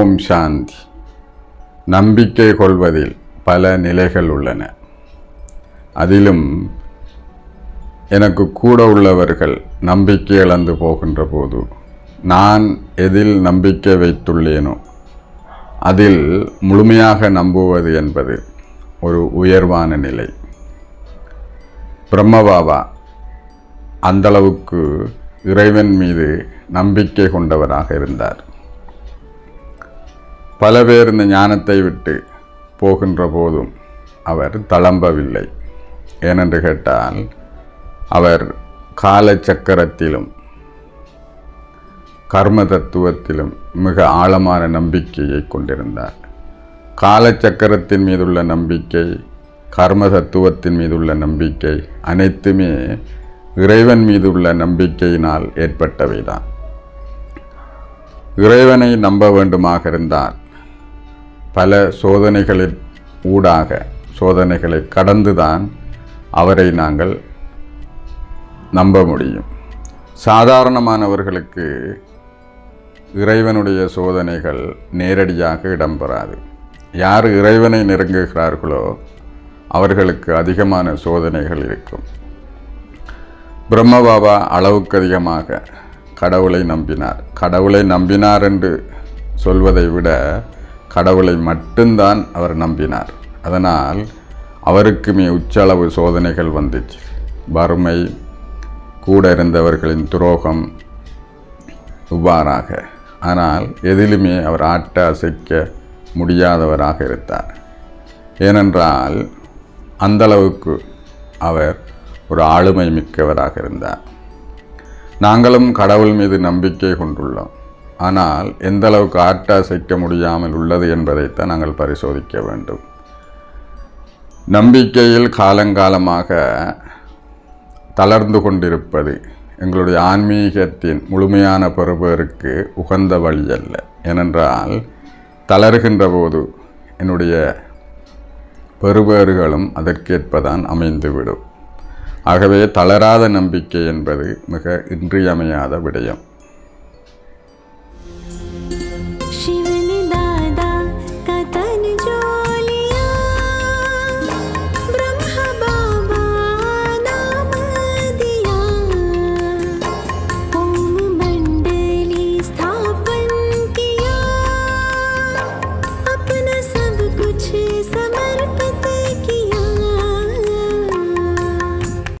ஓம் சாந்தி. நம்பிக்கை கொள்வதில் பல நிலைகள் உள்ளன. அதிலும் எனக்கு கூட உள்ளவர்கள் நம்பிக்கை இழந்து போகின்ற போது நான் எதில் நம்பிக்கை வைத்துள்ளேனோ அதில் முழுமையாக நம்புவது என்பது ஒரு உயர்வான நிலை. பிரம்மபாபா அந்தளவுக்கு இறைவன் மீது நம்பிக்கை கொண்டவராக இருந்தார். பல பேர் இந்த ஞானத்தை விட்டு போகின்ற போதும் அவர் தளம்பவில்லை. ஏனென்று கேட்டால் அவர் காலச்சக்கரத்திலும் கர்ம தத்துவத்திலும் மிக ஆழமான நம்பிக்கையை கொண்டிருந்தார். காலச்சக்கரத்தின் மீதுள்ள நம்பிக்கை கர்ம தத்துவத்தின் மீதுள்ள நம்பிக்கை அனைத்துமே இறைவன் மீதுள்ள நம்பிக்கையினால் ஏற்பட்டவைதான். இறைவனை நம்ப வேண்டுமாக இருந்தால் பல சோதனைகளின் ஊடாக சோதனைகளை கடந்துதான் அவரை நாங்கள் நம்ப முடியும். சாதாரணமானவர்களுக்கு இறைவனுடைய சோதனைகள் நேரடியாக இடம்பெறாது. யார் இறைவனை நெருங்குகிறார்களோ அவர்களுக்கு அதிகமான சோதனைகள் இருக்கும். பிரம்மபாபா அளவுக்கு அதிகமாக கடவுளை நம்பினார். கடவுளை நம்பினார் என்று சொல்வதை விட கடவுளை மட்டும்தான் அவர் நம்பினார். அதனால் அவருக்குமே உச்சளவு சோதனைகள் வந்துச்சு. வறுமை கூட இருந்தவர்களின் துரோகம் இவ்வாறாக. ஆனால் எதிலுமே அவர் ஆட்ட அசைக்க முடியாதவராக இருந்தார். ஏனென்றால் அந்தளவுக்கு அவர் ஒரு ஆளுமை மிக்கவராக இருந்தார். நாங்களும் கடவுள் மீது நம்பிக்கை கொண்டுள்ளோம். ஆனால் எந்த அளவுக்கு ஆட்ட அசைக்க முடியாமல் உள்ளது என்பதைத்தான் நாங்கள் பரிசோதிக்க வேண்டும். நம்பிக்கையில் காலங்காலமாக தளர்ந்து கொண்டிருப்பது எங்களுடைய ஆன்மீகத்தின் முழுமையான பெறுபேருக்கு உகந்த வழி அல்ல. ஏனென்றால் தளர்கின்ற போது என்னுடைய பெறுபேறுகளும் அதற்கேற்பதான் அமைந்துவிடும். ஆகவே தளராத நம்பிக்கை என்பது மிக இன்றியமையாத விடயம்.